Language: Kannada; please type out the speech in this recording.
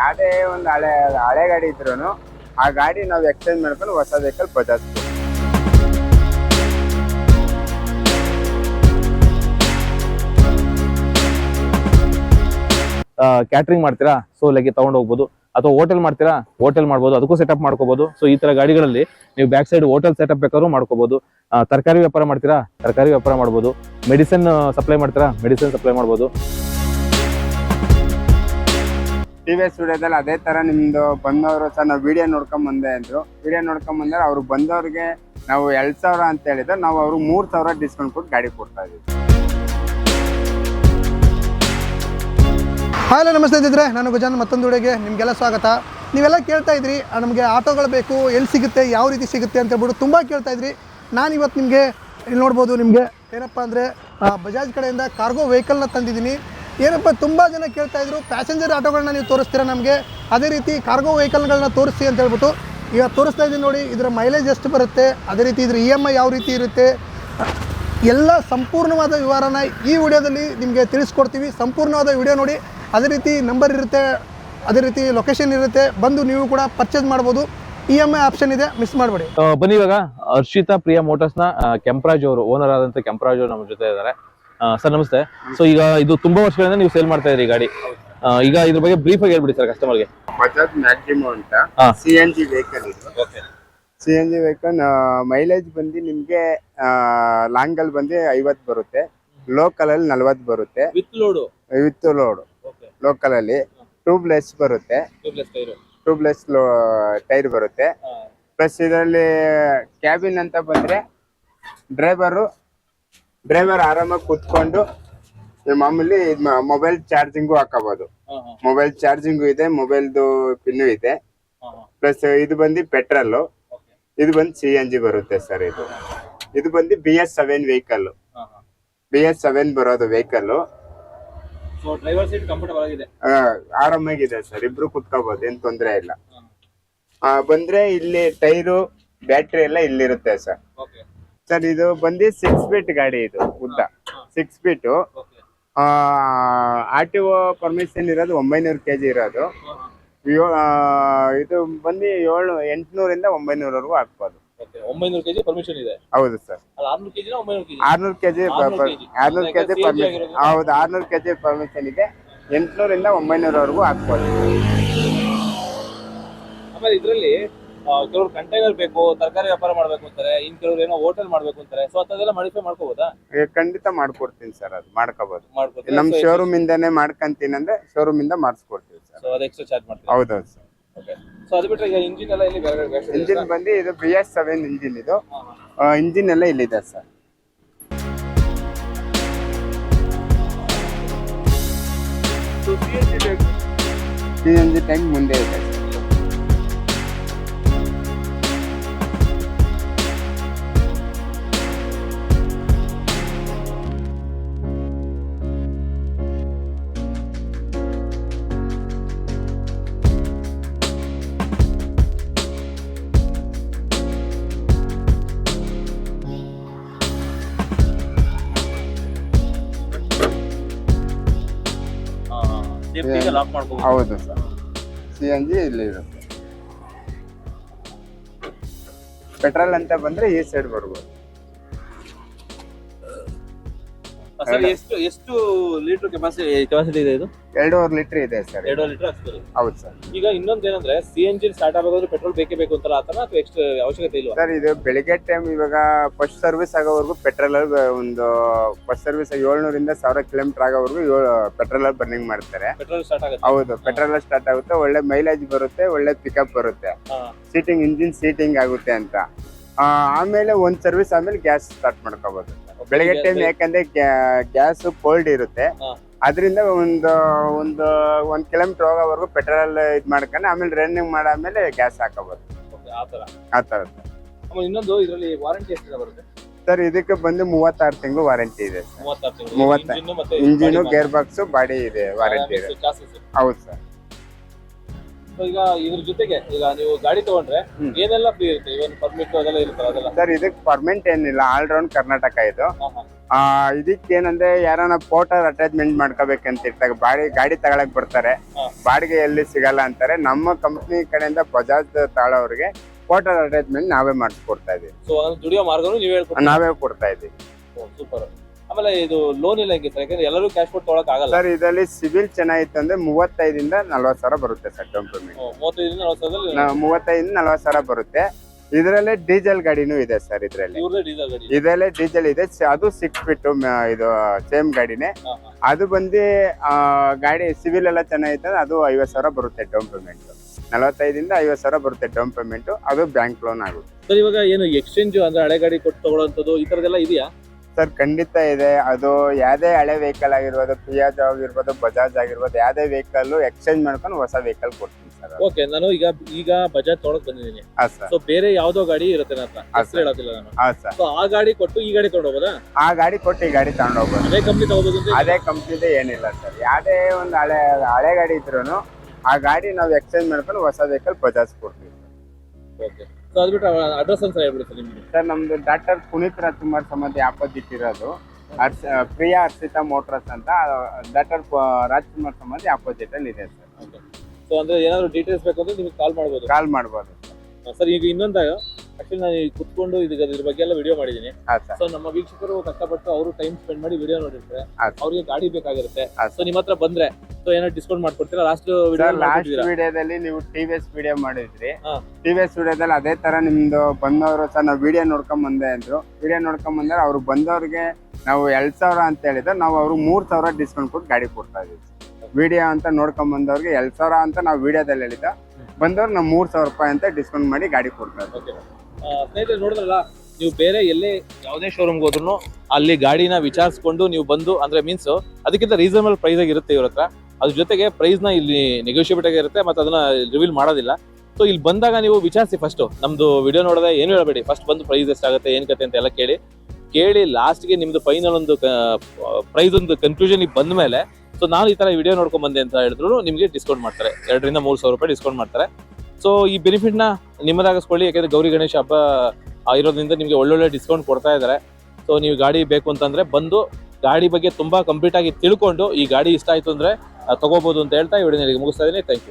ಯಾವುದೇ ಒಂದು ಹಳೆ ಹಳೆ ಗಾಡಿ ಇದ್ರು ಆ ಗಾಡಿ ನಾವು ಎಕ್ಸ್ಚೇಂಜ್ ಮಾಡ್ಕೊಂಡು ಹೊಸ ವೆಹಿಕಲ್ ಬಜಾಜ್ ಕ್ಯಾಟ್ರಿಂಗ್ ಮಾಡ್ತೀರಾ? ಸೊ ಲೈಕ್ ತಗೊಂಡು ಹೋಗ್ಬೋದು. ಅಥವಾ ಹೋಟೆಲ್ ಮಾಡ್ತೀರಾ? ಹೋಟೆಲ್ ಮಾಡ್ಬೋದು. ಅದಕ್ಕೂ ಸೆಟಪ್ ಮಾಡ್ಕೋಬಹುದು ಸೊ ಈ ತರ ಗಾಡಿಗಳಲ್ಲಿ ನೀವು ಬ್ಯಾಕ್ ಸೈಡ್ ಹೋಟೆಲ್ ಸೆಟಪ್ ಬೇಕಾದ್ರೂ ಮಾಡ್ಕೋಬಹುದು ತರಕಾರಿ ವ್ಯಾಪಾರ ಮಾಡ್ತೀರಾ? ತರಕಾರಿ ವ್ಯಾಪಾರ ಮಾಡ್ಬೋದು. ಮೆಡಿಸಿನ್ ಸಪ್ಲೈ ಮಾಡ್ತೀರಾ? ಮೆಡಿಸಿನ್ ಸಪ್ಲೈ ಮಾಡ್ಬೋದು. ಟಿ ವಿ ಎಸ್ ಸ್ಟುಡಿಯೋದಲ್ಲಿ ಅದೇ ತರ ನಿಮ್ಮದು ಬಂದವರು ಸರ್ ನಾವು ವಿಡಿಯೋ ನೋಡ್ಕೊಂಡ್ ಬಂದೆ ಅಂದ್ರು. ವಿಡಿಯೋ ನೋಡ್ಕೊಂಡ್ ಬಂದ್ರೆ ಅವ್ರು ಬಂದವ್ರಿಗೆ ನಾವು ಎರಡ್ ಸಾವಿರ ಅಂತ ಹೇಳಿದ್ರೆ ನಾವು ಅವ್ರಿಗೆ ಮೂರು ಸಾವಿರ ಡಿಸ್ಕೌಂಟ್ ಕೊಟ್ಟು ಗಾಡಿ ಕೊಡ್ತಾ ಇದ್ದೀವಿ. ಹಾಯ್ ನಮಸ್ತೆ ಇದ್ದಿದ್ರೆ ನಾನು ಗಜಾನ್ ಮತ್ತೊಂದು ವಿಡಿಯೋಗೆ ನಿಮಗೆಲ್ಲ ಸ್ವಾಗತ. ನೀವೆಲ್ಲ ಕೇಳ್ತಾ ಇದ್ರಿ ನಮಗೆ ಆಟೋಗಳು ಬೇಕು, ಎಲ್ಲಿ ಸಿಗುತ್ತೆ, ಯಾವ ರೀತಿ ಸಿಗುತ್ತೆ ಅಂತ ಹೇಳ್ಬಿಟ್ಟು ತುಂಬ ಕೇಳ್ತಾ ಇದ್ರಿ. ನಾನು ಇವತ್ತು ನಿಮಗೆ ಇಲ್ಲಿ ನೋಡ್ಬೋದು, ನಿಮಗೆ ಏನಪ್ಪ ಅಂದರೆ ಬಜಾಜ್ ಕಡೆಯಿಂದ ಕಾರ್ಗೋ ವೆಹಿಕಲ್ನ ತಂದಿದ್ದೀನಿ. ಏನಪ್ಪ, ತುಂಬ ಜನ ಕೇಳ್ತಾ ಇದ್ರು ಪ್ಯಾಸೆಂಜರ್ ಆಟೋಗಳನ್ನ ನೀವು ತೋರಿಸ್ತೀರಾ ನಮಗೆ? ಅದೇ ರೀತಿ ಕಾರ್ಗೋ ವೆಹಿಕಲ್ಗಳನ್ನ ತೋರಿಸಿ ಅಂತ ಹೇಳ್ಬಿಟ್ಟು, ಈಗ ತೋರಿಸ್ತಾ ಇದ್ದೀನಿ ನೋಡಿ, ಇದರ ಮೈಲೇಜ್ ಎಷ್ಟು ಬರುತ್ತೆ, ಅದೇ ರೀತಿ ಇದ್ರ ಇ ಎಂ ಐ ಯಾವ ರೀತಿ ಇರುತ್ತೆ, ಎಲ್ಲ ಸಂಪೂರ್ಣವಾದ ವಿವರನ ಈ ವಿಡಿಯೋದಲ್ಲಿ ನಿಮಗೆ ತಿಳಿಸ್ಕೊಡ್ತೀವಿ. ಸಂಪೂರ್ಣವಾದ ವಿಡಿಯೋ ನೋಡಿ, ಅದೇ ರೀತಿ ನಂಬರ್ ಇರುತ್ತೆ, ಅದೇ ರೀತಿ ಲೊಕೇಶನ್ ಇರುತ್ತೆ, ಬಂದು ನೀವು ಕೂಡ ಪರ್ಚೇಸ್ ಮಾಡ್ಬೋದು. ಇ ಎಂ ಐ ಆಪ್ಷನ್ ಇದೆ ಮಿಸ್ ಮಾಡಬೇಡಿ. ಬನ್ನಿ ಇವಾಗ ಹರ್ಷಿತಾ ಪ್ರಿಯಾ ಮೋಟರ್ಸ್ನ ಕೆಂಪರಾಜ್ ಅವರು ಓನರ್ ಆದಂತ ಕೆಂಪರಾಜ್ ಅವರು ನಮ್ಮ ಜೊತೆ ಇದ್ದಾರೆ. ಸರ್ ನಮಸ್ತೆ. ಸೊ ಈಗ ಇದು ತುಂಬಾ ವರ್ಷಗಳಿಂದ ನೀವು ಸೇಲ್ ಮಾಡ್ತಾ ಇದ್ರಿ ಗಾಡಿ. ಈಗ ಇದ್ರ ಬಗ್ಗೆ ಬ್ರೀಫ್ ಆಗಿ ಹೇಳ್ಬಿಡಿ ಸರ್ ಕಸ್ಟಮರ್ಗೆ ಬಜಾಜ್ ಮ್ಯಾಕ್ಸಿಮಮ್ ಅಂತ. ಹಾ. ಸಿ ಎನ್ ಜಿ ವೆಹಿಕಲ್ ಇದು. C N G vehicle mileage ಬಂದು ನಿಮ್ಗೆ ಲಾಂಗ್ ಅಲ್ಲಿ ಬಂದು ಐವತ್ ಬರುತ್ತೆ. ಲೋಕಲ್ ಅಲ್ಲಿ ನಲ್ವತ್ತು ಬರುತ್ತೆ. With load with load local ಅಲ್ಲಿ. ಟ್ಯೂಬ್ಲೆಸ್ ಬರುತ್ತೆ. ಟ್ಯೂಬ್ಲೆಸ್ ಟೈರ್ ಬರುತ್ತೆ. ಪ್ಲಸ್ ಇದರಲ್ಲಿ ಕ್ಯಾಬಿನ್ ಅಂತ ಬಂದ್ರೆ ಡ್ರೈವರು ಡ್ರೈವರ್ ಆರಾಮಾಗಿ ಕುತ್ಕೊಂಡು ಮಾಮೂಲಿ ಮೊಬೈಲ್ ಚಾರ್ಜಿಂಗು ಹಾಕೋಬಹುದು ಮೊಬೈಲ್ ಚಾರ್ಜಿಂಗು ಇದೆ ಮೊಬೈಲ್ದು ಪಿನ್ನು ಇದೆ. ಪ್ಲಸ್ ಇದು ಬಂದು ಪೆಟ್ರೋಲ್ ಇದು ಬಂದು ಸಿ ಎನ್ ಜಿ ಬರುತ್ತೆ ಸರ್ ಇದು. ಇದು ಬಂದು B S seven vehicle B S seven ಬರೋದು ವೆಹಿಕಲ್ ಆರಾಮಾಗಿದೆ ಸರ್. ಇಬ್ರು ಕುತ್ಕೋಬಹುದು ಏನ್ ತೊಂದರೆ ಇಲ್ಲ. ಆ, ಬಂದ್ರೆ ಇಲ್ಲಿ ಟೈರು ಬ್ಯಾಟ್ರಿ ಎಲ್ಲ ಇಲ್ಲಿರುತ್ತೆ ಸರ್. ಸರ್ ಇದು ಬಂದು ಸಿಕ್ಸ್ ಫೀಟ್ ಗಾಡಿ ಇದು ಉದ್ದ. Six feet R T O permission ಇರೋದು ಒಂಬೈನೂರು ಕೆ ಜಿ ಇರೋದು ಇದು ಬಂದು ಏಳು ಎಂಟುನೂರಿಂದ ಒಂಬೈನೂರವರೆಗೂ ಹಾಕ್ಬೋದು ಒಂಬೈನೂರು ಕೆಜಿ ಪರ್ಮಿಷನ್ ಇದೆ. ಹೌದು ಸರ್. ಆರ್ನೂರು ಕೆಜಿ? ಆರ್ನೂರು ಕೆಜಿ 600 kg. ಆರ್ನೂರು ಕೆ ಜಿ CNG ಪರ್ಮಿಷನ್. ಹೌದು ಆರ್ನೂರು ಕೆ ಜಿ ಪರ್ಮಿಷನ್ ಇದೆ ಎಂಟುನೂರಿಂದ ಒಂಬೈನೂರವರೆಗೂ ಹಾಕ್ಬೋದು ಆಮೇಲೆ ಇದರಲ್ಲಿ ಕೆಲವರು ಕಂಟೈನರ್ ಬೇಕು ತರಕಾರಿ ವ್ಯಾಪಾರ ಮಾಡ್ಬೇಕು ಅಂತಾರೆ ಇನ್ ಕೆಲವರು ಏನೋ ಹೋಟೆಲ್ ಮಾಡ್ಬೇಕು ಅಂತಾರೆ ಸೊ ಅದೆಲ್ಲ ಮಾಡಿಫೈ ಮಾಡ್ಕೋಬಹುದಾ ಈಗ ಖಂಡಿತ ಮಾಡ್ಕೊಡ್ತೀನಿ ಸರ್ ಅದು ಮಾಡ್ಕೋಬಹುದು ಮಾಡ್ಕೊತೀರಾ ನಮ್ ಶೋರೂಮ್ ಇಂದಾನೆ ಮಾಡ್ಕಂತೀನಿ ಅಂದ್ರೆ ಶೋರೂಮ್ ಇಂದ ಮಾಡಿಸ್ಕೊಡ್ತೀವಿ ಸರ್ ಸೊ ಅದು ಎಕ್ಸ್ಟ್ರಾ ಚಾರ್ಜ್ ಮಾಡ್ತೀರಾ? ಹೌದೌದು ಸರ್ ಓಕೆ ಸೊ ಅದು ಬಿಟ್ರೆ ಈಗ ಇಂಜಿನ್ ಎಲ್ಲ ಇಲ್ಲಿ ಬೇರೆ ಬೇರೆ version ಇಂಜಿನ್ ಬಂದು ಇದು ಬಿ ಎಸ್ ಸೆವೆನ್ ಇಂಜಿನ್ ಇದು. ಇಂಜಿನ್ ಎಲ್ಲ ಇಲ್ಲಿದೆ sir C N G tank ಮುಂದೆ ಇದೆ ಲಾಕ್ ಮಾಡ್ಕೋಬಹುದು ಹೌದು. ಸರ್ ಸಿ ಎನ್ ಜಿ ಇಲ್ಲಿ ಇರುತ್ತೆ. ಪೆಟ್ರೋಲ್ ಅಂತ ಬಂದ್ರೆ ಈ ಸೈಡ್ ಬರ್ಬೋದು. ಸರ್ ಎಷ್ಟು ಎಷ್ಟು ಲೀಟರ್ ಕೆಪಾಸಿಟಿ ಕೆಪಾಸಿಟಿ ಇದೆ ಇದು? ಎರಡೂವರೆ ಲೀಟರ್ ಇದೆ ಸರ್. ಎರಡು ಲೀಟರ್ ಹೌದು ಸರ್. ಈಗ ಇನ್ನೊಂದು ಏನಂದ್ರೆ ಸಿ ಎನ್ ಜಿ ಸ್ಟಾರ್ಟ್ ಆಗೋದ್ರೆ ಪೆಟ್ರೋಲ್ ಬೇಕೇ ಬೇಕು ಅಂತಾರ ಆತರ ಅಥವಾ ಎಕ್ಸ್ಟ್ರಾ ಅವಶ್ಯಕತೆ ಇಲ್ಲ ಸರ್ ಇದು ಬೆಳಿಗ್ಗೆ ಟೈಮ್ ಇವಾಗ ಫಸ್ಟ್ ಸರ್ವಿಸ್ ಆಗೋವರೆಗೂ ಪೆಟ್ರೋಲ್ ಒಂದು ಫಸ್ಟ್ ಸರ್ವಿಸ್ ಏಳ್ನೂರಿಂದ ಸಾವಿರ ಕಿಲೋಮೀಟರ್ ಆಗೋವರೆಗೂ ಏಳು ಪೆಟ್ರೋಲ್ ಬರ್ನಿಂಗ್ ಮಾಡ್ತಾರೆ. ಪೆಟ್ರೋಲ್ ಸ್ಟಾರ್ಟ್ ಆಗುತ್ತೆ. ಹೌದು ಪೆಟ್ರೋಲ್ ಸ್ಟಾರ್ಟ್ ಆಗುತ್ತೆ ಒಳ್ಳೆ ಮೈಲೇಜ್ ಬರುತ್ತೆ ಒಳ್ಳೆ ಪಿಕಪ್ ಬರುತ್ತೆ. ಸೀಟಿಂಗ್ ಇಂಜಿನ್ ಸೀಟಿಂಗ್ ಆಗುತ್ತೆ ಅಂತ. ಆಮೇಲೆ ಒಂದ್ ಸರ್ವಿಸ್ ಆಮೇಲೆ ಗ್ಯಾಸ್ ಸ್ಟಾರ್ಟ್ ಮಾಡ್ಕೋಬಹುದು ಬೆಳಿಗ್ಗೆ ಟೈಮ್ ಯಾಕಂದ್ರೆ ಗ್ಯಾಸ್ ಕೋಲ್ಡ್ ಇರುತ್ತೆ. ಅದರಿಂದ ಒಂದು ಒಂದು ಒಂದು ಕಿಲೋಮೀಟರ್ ಹೋಗೋವರೆಗೂ ಪೆಟ್ರೋಲ್ ಇದು ಮಾಡ್ಕೊಂಡು ಆಮೇಲೆ ರನ್ನಿಂಗ್ ಮಾಡಾದ್ಮೇಲೆ ಗ್ಯಾಸ್ ಹಾಕೋಬೋದು. ಆ ಥರ. ಆ ಇನ್ನೊಂದು ಇದರಲ್ಲಿ ವಾರಂಟಿ ಎಷ್ಟು ಬರುತ್ತೆ? ಸರ್ ಇದಕ್ಕೆ ಬಂದು ಮೂವತ್ತಾರು ತಿಂಗಳು ವಾರಂಟಿ ಇದೆ ಮೂವತ್ತಾರು ಮೂವತ್ತ- ಇಂಜಿನ್ ಗೇರ್ ಬಾಕ್ಸ್ ಬಾಡಿ ಇದೆ ವಾರಂಟಿ ಇದೆ. ಹೌದು ಸರ್. ಸೊ ಈಗ ಇದ್ರ ಜೊತೆಗೆ ಈಗ ನೀವು ಗಾಡಿ ತಗೊಂಡ್ರೆ. ಏನೆಲ್ಲ ಫ್ರೀ ಇರುತ್ತೆ? ಇವನ್ ಪರ್ಮಿಟ್ ಅದೆಲ್ಲ ಇರುತ್ತೆ ಅದೆಲ್ಲ? ಸರ್ ಇದಕ್ಕೆ ಪರ್ಮನೆಂಟ್ ಏನಿಲ್ಲ. ಆಲ್ ರೌಂಡ್ ಕರ್ನಾಟಕ ಇದು. ಇದಕ್ಕೇನಂದ್ರೆ ಯಾರನ್ನ ಪೋರ್ಟರ್ ಅಟ್ಯಾಚ್ಮೆಂಟ್ ಮಾಡ್ಕೋಬೇಕಂತ ಇರ್ತಾಗ ಬಾಡಿ ಗಾಡಿ ತಗೊಳಕ್ ಬರ್ತಾರೆ. ಬಾಡಿಗೆ ಎಲ್ಲಿ ಸಿಗಲ್ಲ ಅಂತಾರೆ. ನಮ್ಮ ಕಂಪ್ನಿ ಕಡೆಯಿಂದ ಬಜಾಜ್ ತಾಳೋರಿಗೆ ಪೋರ್ಟರ್ ಅಟ್ಯಾಚ್ಮೆಂಟ್ ನಾವೇ ಮಾಡಿಸ್ಕೊಡ್ತಾ ಇದೀವಿ. ಸೊ ದುಡಿಯೋ ಮಾರ್ಗನು ನೀವೇ ನಾವೇ ಕೊಡ್ತಾ ಇದೀವಿ. ಸೂಪರ್ ಆಮೇಲೆ ಇದು ಲೋನ್ ಇಲ್ಲ ಹೆಂಗೆ ಸರ್ ಯಾಕಂದ್ರೆ ಎಲ್ಲರೂ ಕ್ಯಾಶ್ ಕೊಟ್ಟು ತೊಗೊಳಕ್ ಆಗಲ್ಲ. ಸರ್ ಇದರಲ್ಲಿ ಸಿವಿಲ್ ಚೆನ್ನಾಗಿತ್ತು ಅಂದ್ರೆ ಮೂವತ್ತೈದಿಂದ ನಲ್ವತ್ತು ಸಾವಿರ ಬರುತ್ತೆ ಸರ್ ಡೌನ್ ಪೇಮೆಂಟ್ ಮೂವತ್ತೈದರಿಂದ ನಲವತ್ತು ಸಾವಿರದಲ್ಲಿ ನಾವು ಮೂವತ್ತೈದಿಂದ ನಲ್ವತ್ತು ಸಾವಿರ ಬರುತ್ತೆ. ಇದರಲ್ಲೇ ಡೀಸೆಲ್ ಗಾಡಿನೂ ಇದೆ ಸರ್ ಇದರಲ್ಲಿ. ಇವ್ರದೇ ಡೀಸೆಲ್ ಗಾಡಿ. ಇದರಲ್ಲೇ ಡೀಸೆಲ್ ಇದೆ ಸ- ಅದು ಸಿಕ್ಸ್ ಫಿಟ್ ಇದು ಸೇಮ್ ಗಾಡಿನೇ. ಹಾ, ಹಾ. ಅದು ಬಂದು ಆ, ಗಾಡಿ ಸಿವಿಲ್ ಎಲ್ಲ ಚೆನ್ನಾಗಿತ್ತು ಅದು ಐವತ್ತು ಸಾವಿರ ಬರುತ್ತೆ ಡೌನ್ ಪೇಮೆಂಟ್ ನಲವತ್ತೈದಿಂದ ಐವತ್ತು ಸಾವಿರ ಬರುತ್ತೆ ಡೌನ್ ಪೇಮೆಂಟ್ ಅದು ಬ್ಯಾಂಕ್ ಲೋನ್ ಆಗುತ್ತೆ. ಸರ್ ಇವಾಗ ಏನು ಎಕ್ಸ್ಚೇಂಜ್ ಅಂದ್ರೆ ಹಳೆ ಗಾಡಿ ಕೊಟ್ಟು ತಗೊಳ್ಳೋಂಥದ್ದು ಈ ತರದೆಲ್ಲ ಇದೆಯಾ? ಸರ್ ಖಂಡಿತ ಇದೆ. ಅದು ಯಾವುದೇ ಹಳೆ ವೆಹಿಕಲ್ ಆಗಿರ್ಬೋದು ಪಿಯಾಜ್ ಆಗಿರ್ಬೋದು ಬಜಾಜ್ ಆಗಿರ್ಬೋದು ಯಾವುದೇ ವೆಹಿಕಲ್ ಎಕ್ಸ್ಚೇಂಜ್ ಮಾಡ್ಕೊಂಡು ಹೊಸ ವೆಹಿಕಲ್ ಕೊಡ್ತೀನಿ ಸರ್ ಓಕೆ ನಾನು ಈಗ ಈಗ ಬಜಾಜ್ ತೊಗೊಳಕ್ ಬಂದಿದ್ದೀನಿ. ಹಾಂ ಸರ್. ಸೊ ಬೇರೆ ಯಾವ್ದೋ ಗಾಡಿ ಇರುತ್ತೆ ನನ್ನ ಹತ್ರ. ಹೆಸ್ರು ಹೇಳೋದಿಲ್ಲ ನಾನು. ಹಾಂ ಸರ್. ಸೊ ಆ ಗಾಡಿ ಕೊಟ್ಟು ಈ ಗಾಡಿ ತಗೊಂಡೋಗೋದಾ ಆ ಗಾಡಿ ಕೊಟ್ಟು ಈ ಗಾಡಿ ತಗೊಂಡೋಗ್ಬೋದು ಅದೇ ಕಂಪ್ನಿ ತಗೋಬೋದು ಅಂತ ಅದೇ ಕಂಪ್ನಿ ಏನಿಲ್ಲ ಸರ್. ಯಾವುದೇ ಒಂದು ಹಳೆ ಹಳೆ ಗಾಡಿ ಇದ್ರೂ ಆ ಗಾಡಿ ನಾವು ಎಕ್ಸ್ಚೇಂಜ್ ಮಾಡ್ಕೊಂಡು ಹೊಸ ವೆಹಿಕಲ್ ಬಜಾಜ್ ಕೊಡ್ತೀವಿ. ಓಕೆ ಸೊ ಅದು ಅಡ್ರೆಸ್ ಅಂತ ಹೇಳ್ಬಿಡಿ ಸರ್ ನಿಮ್ಗೆ. ಸರ್ ನಮ್ದು ಡಾಕ್ಟರ್ ಪುನೀತ್ ರಾಜ್ಕುಮಾರ್ ಸಂಬಂಧಿ ಆಪೋಸಿಟ್ ಇರೋದು. ಹರ್ಷ ಪ್ರಿಯಾ ಹರ್ಷಿತಾ ಮೋಟ್ರಸ್ ಅಂತ ಡಾಕ್ಟರ್ ರಾಜ್ಕುಮಾರ್ ಸಂಬಂಧಿ ಆಪೋಸಿಟ್ ಅಲ್ಲಿ ಇದೆ ಸರ್. ಓಕೆ. ಸೊ ಅಂದ್ರೆ ಏನಾದ್ರು ಡೀಟೇಲ್ಸ್ ಬೇಕು ಅಂದ್ರೆ ನಿಮಗೆ ಕಾಲ್ ಮಾಡ್ಬೋದು. ಕಾಲ್ ಮಾಡ್ಬೋದು. ಸರ್ ಈಗ ಇನ್ನೊಂದಾಗ ಆಕ್ಚುಲಿ ನಾನು ಕುತ್ಕೊಂಡು ಇದಕ್ಕೆ ಇದ್ರ ಬಗ್ಗೆ ಎಲ್ಲ ವಿಡಿಯೋ ಮಾಡಿದ್ದೀನಿ ಸೊ ನಮ್ಮ ವೀಕ್ಷಕರು ಕಷ್ಟಪಟ್ಟು ಅವರು ಟೈಮ್ ಸ್ಪೆಂಡ್ ಮಾಡಿ ವಿಡಿಯೋ ನೋಡಿರ್ತಾರೆ. ಅವ್ರಿಗೆ ಗಾಡಿ ಬೇಕಾಗಿರುತ್ತೆ. ಸೊ ನಿಮ್ಮ ಹತ್ರ ಬಂದ್ರೆ ಸೊ ಏನೋ ಡಿಸ್ಕೌಂಟ್ ಮಾಡ್ಕೊಡ್ತೀರಾ? ಲಾಸ್ಟ್ ಲಾಸ್ಟ್ ವಿಡಿಯೋದಲ್ಲಿ ನೀವು ಟಿವಿಎಸ್ ವಿ ಎಸ್ ವಿಡಿಯೋ ಮಾಡಿದ್ರಿ. ಟಿವಿಎಸ್ ಟಿ ವಿ ಎಸ್ ವಿಡಿಯೋದಲ್ಲಿ ಅದೇ ತರ ನಿಮ್ದು ಬಂದವರು ಸರ್ ನಾವು ವಿಡಿಯೋ ನೋಡ್ಕೊಂಡ್ ಬಂದೆ ಅಂದ್ರು. ವಿಡಿಯೋ ನೋಡ್ಕೊಂಡ್ ಬಂದ್ರೆ ಅವ್ರು ಬಂದವ್ರಿಗೆ ನಾವು ಎರಡ್ ಸಾವಿರ ಅಂತ ಹೇಳಿದ್ರೆ ನಾವು ಅವ್ರು ಮೂರ್ ಸಾವಿರ ಡಿಸ್ಕೌಂಟ್ ಕೊಟ್ಟು ಗಾಡಿ ಕೊಡ್ತಾ ಇದೀವಿ ವಿಡಿಯೋ ಅಂತ ನೋಡ್ಕೊಂಡ್ ಬಂದವ್ರಿಗೆ ಎರಡ್ ಸಾವಿರ ಅಂತ ನಾವು ವಿಡಿಯೋದಲ್ಲಿ ಹೇಳಿದ ಬಂದವ್ರು ನಮ್ಮ ಮೂರು ಸಾವಿರ ರೂಪಾಯಿ ಅಂತ ಡಿಸ್ಕೌಂಟ್ ಮಾಡಿ ಗಾಡಿ ಕೊಡ್ತಾರೆ. ಸ್ನೇಹಿತರೆ ನೋಡಿದ್ರಲ್ಲ, ನೀವು ಬೇರೆ ಎಲ್ಲೇ ಯಾವುದೇ ಶೋರೂಮ್ಗೆ ಹೋದ್ರು ಅಲ್ಲಿ ಗಾಡಿನ ವಿಚಾರಿಸ್ಕೊಂಡು ನೀವು ಬಂದು, ಅಂದ್ರೆ ಮೀನ್ಸ್ ಅದಕ್ಕಿಂತ ರೀಸನಬಲ್ ಪ್ರೈಸ್ ಆಗಿರುತ್ತೆ ಇವ್ರ ಹತ್ರ. ಅದ್ರ ಜೊತೆಗೆ ಪ್ರೈಸ್ನ ಇಲ್ಲಿ ನೆಗೋಷಿಯೇಟ್ ಆಗಿರುತ್ತೆ ಮತ್ತೆ ಅದನ್ನ ರಿವೀಲ್ ಮಾಡೋದಿಲ್ಲ. ಸೊ ಇಲ್ಲಿ ಬಂದಾಗ ನೀವು ವಿಚಾರಿಸಿ ಫಸ್ಟ್ ನಮ್ದು ವಿಡಿಯೋ ನೋಡಿದ್ರೆ ಏನು ಹೇಳಬೇಡಿ? ಫಸ್ಟ್ ಬಂದು ಪ್ರೈಸ್ ಎಷ್ಟಾಗುತ್ತೆ ಏನು ಕತೆ ಅಂತ ಎಲ್ಲ ಕೇಳಿ. ಕೇಳಿ ಲಾಸ್ಟ್ಗೆ ನಿಮ್ದು ಫೈನಲ್ ಒಂದು ಪ್ರೈಸ್ ಒಂದು ಕನ್ಕ್ಲೂಷನ್ ಬಂದ ಮೇಲೆ ಸೊ ನಾನು ಈ ತರ ವಿಡಿಯೋ ನೋಡ್ಕೊಂಡ್ ಬಂದೆ ಅಂತ ಹೇಳಿದ್ರು ನಿಮಗೆ ಡಿಸ್ಕೌಂಟ್ ಮಾಡ್ತಾರೆ. ಎರಡರಿಂದ ಮೂರು ಸಾವಿರ ರೂಪಾಯಿ ಡಿಸ್ಕೌಂಟ್ ಮಾಡ್ತಾರೆ. ಸೊ ಈ ಬೆನಿಫಿಟ್ನ ನಿಮ್ಮದಾಗಿಸ್ಕೊಳ್ಳಿ. ಯಾಕಂದ್ರೆ ಗೌರಿ ಗಣೇಶ ಹಬ್ಬ ಇರೋದ್ರಿಂದ ನಿಮಗೆ ಒಳ್ಳೊಳ್ಳೆ ಡಿಸ್ಕೌಂಟ್ ಕೊಡ್ತಾ ಇದ್ದಾರೆ ಸೊ ನೀವು ಗಾಡಿ ಬೇಕು ಅಂತಂದ್ರೆ ಬಂದು ಗಾಡಿ ಬಗ್ಗೆ ತುಂಬಾ ಕಂಪ್ಲೀಟ್ ಆಗಿ ತಿಳ್ಕೊಂಡು ಈ ಗಾಡಿ ಇಷ್ಟ ಆಯ್ತು ಅಂದ್ರೆ ತಗೋಬಹುದು ಅಂತ ಹೇಳ್ತಾ ಈ ವಿಡಿಯೋ ಮುಗಿಸ್ತಾ ಇದ್ದೀನಿ. Thank you